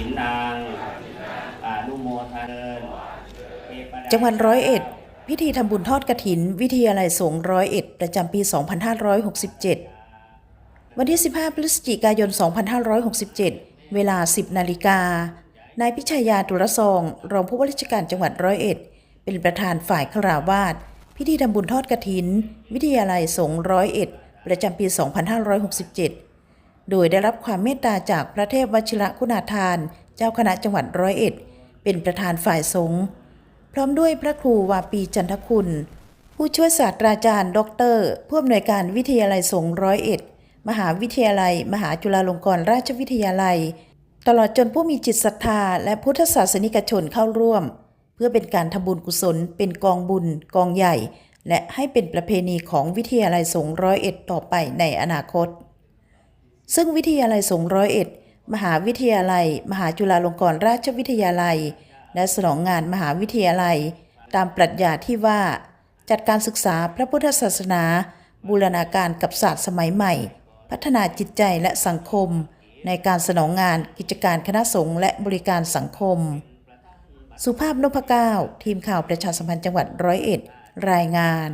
ถินนางอนุโมทนาเดินจังหวัดร้อยเอ็ด พิธีทำบุญทอดกระถิน วิทยาลัยสงร้อยเอ็ดประจำปี 2567 วันที่ 15 พฤศจิกายน 2567 เวลา 10 นาฬิกานายพิชายาตุลซอง รองผู้ว่าราชการจังหวัดร้อยเอ็ด เป็นประธานฝ่ายคราวาสพิธีทำบุญทอดกระถิน วิทยาลัยสงร้อยเอ็ดประจำปี 2567 โดยได้รับความเมตตาจากพระเทพวชิระคุณาทาน เจ้าคณะจังหวัดร้อยเอ็ด เป็นประธานฝ่ายสงฆ์พร้อมด้วยพระครูวาปีจันทคุณ ผู้ช่วยศาสตราจารย์ด็อกเตอร์ผู้อำนวยการวิทยาลัยสงฆ์ร้อยเอ็ด มหาวิทยาลัย มหาจุฬาลงกรณราชวิทยาลัย ตลอดจนผู้มีจิตศรัทธาและพุทธศาสนิกชนเข้าร่วม เพื่อเป็นการทำบุญกุศล เป็นกองบุญ กองใหญ่ และให้เป็นประเพณีของวิทยาลัยสงฆ์ร้อยเอ็ดต่อไปในอนาคต ซึ่งวิทยาลัยสงร้อยเอ็ด มหาวิทยาลัย มหาจุฬาลงกรณราชวิทยาลัย และสนองงานมหาวิทยาลัย ตามปรัชญาที่ว่า จัดการศึกษาพระพุทธศาสนา บูรณาการกับศาสตร์สมัยใหม่ พัฒนาจิตใจและสังคม ในการสนองงานกิจการคณะสงฆ์และบริการสังคม สุภาพนพเก้า ทีมข่าวประชาสัมพันธ์จังหวัดร้อยเอ็ด รายงาน